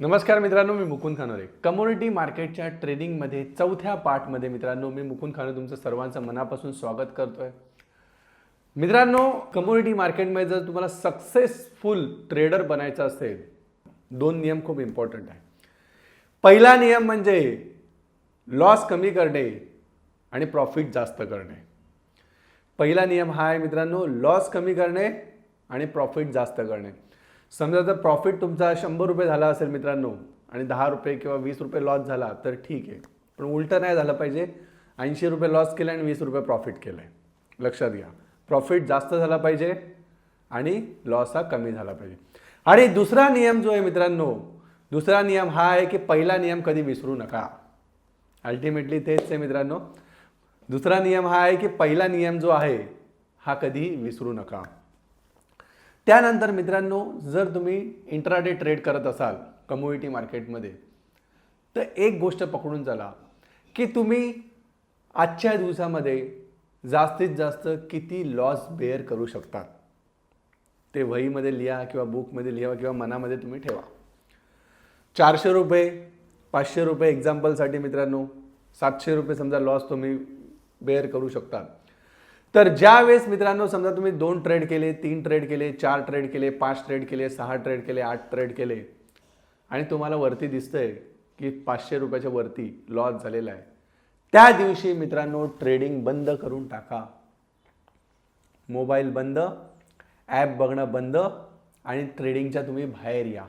नमस्कार मित्रांनो मी मुकुंद खानोरे. कम्युनिटी मार्केटच्या ट्रेडिंगमध्ये चौथ्या पार्टमध्ये मित्रांनो मी मुकुंद खानोरे तुमचं सर्वांचं मनापासून स्वागत करतोय. मित्रांनो कम्युनिटी मार्केटमध्ये जर तुम्हाला सक्सेसफुल ट्रेडर बनायचं असेल दोन नियम खूप इम्पॉर्टंट आहे. पहिला नियम म्हणजे लॉस कमी करणे आणि प्रॉफिट जास्त करणे. पहिला नियम हा आहे मित्रांनो लॉस कमी करणे आणि प्रॉफिट जास्त करणे. समजा जर प्रॉफिट तुमचा शंभर रुपये झाला असेल मित्रांनो आणि दहा रुपये किंवा वीस रुपये लॉस झाला तर ठीक आहे. पण उलटं नाही झालं पाहिजे. ऐंशी रुपये लॉस केलं आणि वीस रुपये प्रॉफिट केलं आहे लक्षात घ्या. प्रॉफिट जास्त झाला पाहिजे आणि लॉस हा कमी झाला पाहिजे. आणि दुसरा नियम जो आहे मित्रांनो दुसरा नियम हा आहे की पहिला नियम कधी विसरू नका. अल्टिमेटली तेच आहे मित्रांनो. दुसरा नियम हा आहे की पहिला नियम जो आहे हा कधी विसरू नका. त्यानंतर मित्रांनो जर तुम्ही इंट्राडे ट्रेड करत असाल कम्युनिटी मार्केटमध्ये तर एक गोष्ट पकडून चला की तुम्ही आजच्या दिवसामध्ये जास्तीत जास्त किती लॉस बेअर करू शकतात. ते वहीमध्ये लिहा किंवा बुकमध्ये लिहा किंवा मनामध्ये तुम्ही ठेवा. चारशे रुपये पाचशे रुपये एक्झाम्पलसाठी मित्रांनो सातशे रुपये समजा लॉस तुम्ही बेअर करू शकता तर ज्या वेळेस मित्रांनो समजा तुम्ही दोन ट्रेड केले तीन ट्रेड केले चार ट्रेड केले पाच ट्रेड केले सहा ट्रेड केले आठ ट्रेड केले आणि तुम्हाला वरती दिसतंय की पाचशे रुपयाच्या वरती लॉस झालेला आहे त्या दिवशी मित्रांनो ट्रेडिंग बंद करून टाका. मोबाईल बंद ॲप बघणं बंद आणि ट्रेडिंगच्या तुम्ही बाहेर या.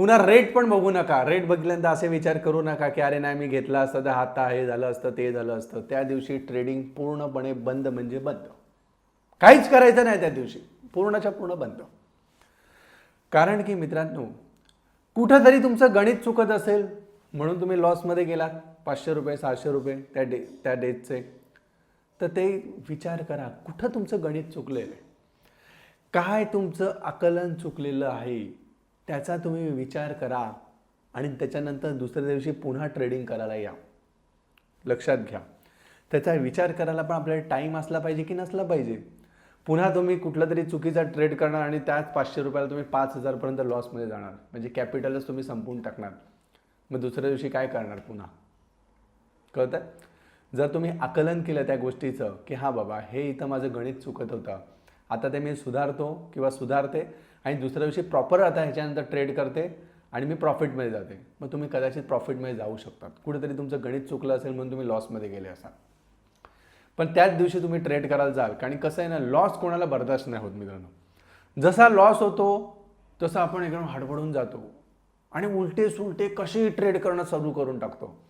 पुन्हा रेट पण बघू नका. रेट बघितल्यानंतर असे विचार करू नका की अरे नाही मी घेतला असतं तर हाता हे झालं असतं ते झालं असतं. त्या दिवशी ट्रेडिंग पूर्णपणे बंद म्हणजे बंद. काहीच करायचं नाही त्या दिवशी. पूर्णच्या पूर्ण बंद. कारण की मित्रांनो कुठंतरी तुमचं गणित चुकत असेल म्हणून तुम्ही लॉसमध्ये गेलात. पाचशे रुपये सहाशे रुपये त्या डे त्या डेटचे तर ते विचार करा कुठं तुमचं गणित चुकलेलं आहे? काय तुमचं आकलन चुकलेलं आहे? त्याचा तुम्ही विचार करा आणि त्याच्यानंतर दुसऱ्या दिवशी पुन्हा ट्रेडिंग करायला या. लक्षात घ्या. त्याचा विचार करायला पण आपल्याला टाईम असला पाहिजे की नसला पाहिजे. पुन्हा तुम्ही कुठला तरी चुकीचा ट्रेड करणार आणि त्याच पाचशे रुपयाला तुम्ही पाच हजारपर्यंत लॉसमध्ये जाणार. म्हणजे कॅपिटलच तुम्ही संपवून टाकणार. मग दुसऱ्या दिवशी काय करणार पुन्हा? कळतं जर तुम्ही आकलन केलं त्या गोष्टीचं की हां बाबा हे इथं माझं गणित चुकत होतं. आता ते मी सुधारतो किंवा सुधारते आणि दुसऱ्या दिवशी प्रॉपर आता ह्याच्यानंतर ट्रेड करते आणि मी प्रॉफिटमध्ये जाते. मग तुम्ही कदाचित प्रॉफिटमध्ये जाऊ शकतात. कुठेतरी तुमचं गणित चुकलं असेल म्हणून तुम्ही लॉसमध्ये गेले असाल. पण त्याच दिवशी तुम्ही ट्रेड करायला जाल. कारण कसं आहे ना लॉस कोणाला बर्दाश्त नाही होत मित्रांनो. जसा लॉस होतो तसं आपण एकदम हडबडून जातो. आणि उलटे सुलटे कसेही ट्रेड करणं चालू करून टाकतो.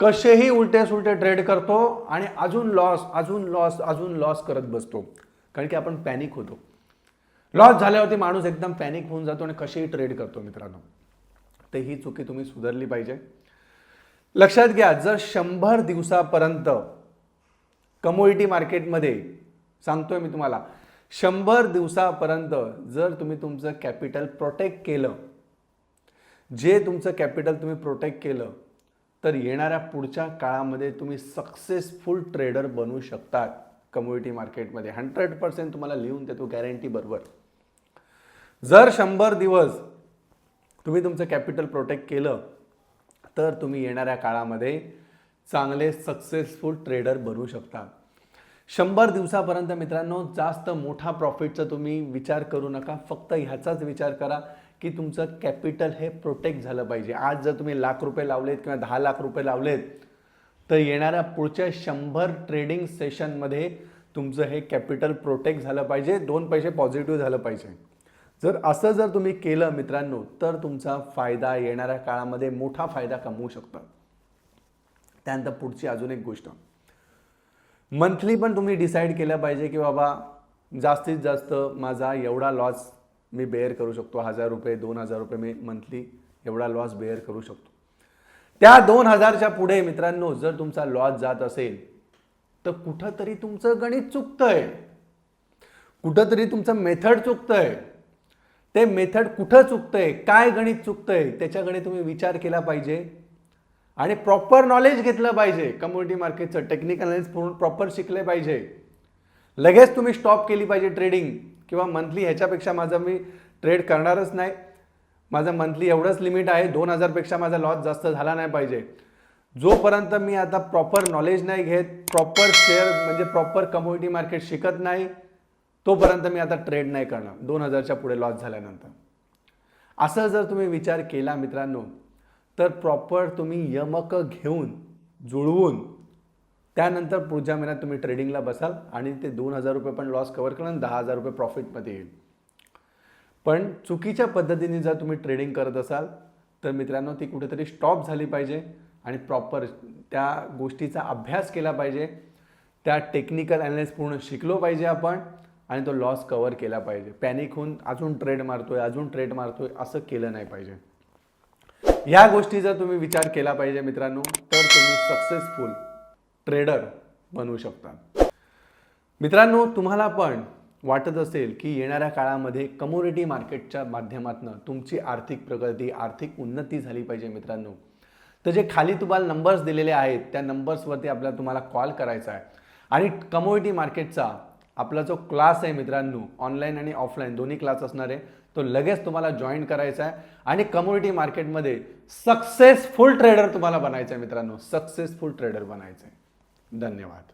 कसेही उलटे सुलटे ट्रेड करतो आणि अजून लॉस अजून लॉस अजून लॉस करत बसतो. कारण की आपण पॅनिक होतो. लॉस झाल्यावरती माणूस एकदम पॅनिक होऊन जातो आणि कसेही ट्रेड करतो मित्रांनो. तर ही चुकी तुम्ही सुधारली पाहिजे. लक्षात घ्या जर शंभर दिवसापर्यंत कमोडिटी मार्केटमध्ये सांगतोय मी तुम्हाला शंभर दिवसापर्यंत जर तुम्ही तुमचं कॅपिटल प्रोटेक्ट केलं जे तुमचं कॅपिटल तुम्ही प्रोटेक्ट केलं तर येणाऱ्या पुढच्या काळामध्ये तुम्ही सक्सेसफुल ट्रेडर बनू शकतात कम्युनिटी मार्केटमध्ये हंड्रेड पर्सेंट तुम्हाला लिहून देतो गॅरंटी बरोबर. जर शंभर दिवस तुम्ही तुमचं कॅपिटल प्रोटेक्ट केलं तर तुम्ही येणाऱ्या काळामध्ये चांगले सक्सेसफुल ट्रेडर बनू शकता. शंभर दिवसापर्यंत मित्रांनो जास्त मोठा प्रॉफिटचा तुम्ही विचार करू नका. फक्त ह्याचाच विचार करा की तुमचं कॅपिटल हे प्रोटेक्ट झालं पाहिजे. आज जर तुम्ही लाख रुपये लावलेत किंवा दहा लाख रुपये लावलेत तर येणाऱ्या पुढच्या शंभर ट्रेडिंग सेशनमध्ये तुमचं हे कॅपिटल प्रोटेक्ट झालं पाहिजे. दोन पैसे पॉझिटिव्ह झालं पाहिजे. जर असं जर तुम्ही केलं मित्रांनो तर तुमचा फायदा येणाऱ्या काळामध्ये मोठा फायदा कमवू शकता. त्यानंतर पुढची अजून एक गोष्ट. मंथली पण तुम्ही डिसाईड केलं पाहिजे की बाबा जास्तीत जास्त माझा एवढा लॉस मी बेअर करू शकतो. हजार रुपये दोन हजार रुपये मी मंथली एवढा लॉस बेअर करू शकतो. त्या दोन हजारच्या पुढे मित्रांनो जर तुमचा लॉस जात असेल तर कुठंतरी तुमचं गणित चुकतंय. कुठंतरी तुमचं मेथड चुकतंय. ते मेथड कुठं चुकतंय काय गणित चुकतंय त्याच्याकडे तुम्ही विचार केला पाहिजे. आणि प्रॉपर नॉलेज घेतलं पाहिजे. कम्युनिटी मार्केटचं टेक्निकल नॉलेज पूर्ण प्रॉपर शिकले पाहिजे. लगेच तुम्ही स्टॉप केली पाहिजे ट्रेडिंग किंवा मंथली ह्याच्यापेक्षा माझं मी ट्रेड करणारच नाही. माझं मंथली एवढंच लिमिट आहे. दोन हजारपेक्षा माझा लॉस जास्त झाला नाही पाहिजे. जोपर्यंत मी आता प्रॉपर नॉलेज नाही घेत प्रॉपर शेअर म्हणजे प्रॉपर कम्युनिटी मार्केट शिकत नाही तोपर्यंत मी आता ट्रेड नाही करणार. दोन हजारच्या पुढे लॉस झाल्यानंतर. असं जर तुम्ही विचार केला मित्रांनो तर प्रॉपर तुम्ही यमक घेऊन जुळवून त्यानंतर पुढच्या महिन्यात तुम्ही ट्रेडिंगला बसाल आणि ते दोन हजार रुपये पण लॉस कवर करणार दहा हजार रुपये प्रॉफिटमध्ये येईल. पण चुकीच्या पद्धतीने जर तुम्ही ट्रेडिंग करत असाल तर मित्रांनो ती कुठेतरी स्टॉप झाली पाहिजे आणि प्रॉपर त्या गोष्टीचा अभ्यास केला पाहिजे. त्या टेक्निकल अनालिस पूर्ण शिकलो पाहिजे आपण. आणि तो लॉस कव्हर केला पाहिजे. पॅनिक होऊन अजून ट्रेड मारतोय अजून ट्रेड मारतोय असं केलं नाही पाहिजे. या गोष्टी जर तुम्ही विचार केला पाहिजे मित्रांनो तर तुम्ही सक्सेसफुल ट्रेडर बनवू शकता. मित्रांनो तुम्हाला पण वाटत असेल की येणाऱ्या काळामध्ये कमोडिटी मार्केटच्या माध्यमातून तुमची आर्थिक प्रगती आर्थिक उन्नती झाली पाहिजे मित्रांनो. तर जे खाली तुम्हाला नंबर्स दिलेले आहेत त्या नंबर्सवरती आपल्याला तुम्हाला कॉल करायचा आहे. आणि कमोडिटी मार्केटचा आपला जो क्लास आहे मित्रांनो ऑनलाईन आणि ऑफलाईन दोन्ही क्लास असणार आहे तो लगेच तुम्हाला जॉईन करायचा आहे. आणि कमोडिटी मार्केटमध्ये सक्सेसफुल ट्रेडर तुम्हाला बनायचं आहे मित्रांनो सक्सेसफुल ट्रेडर बनायचं आहे. धन्यवाद.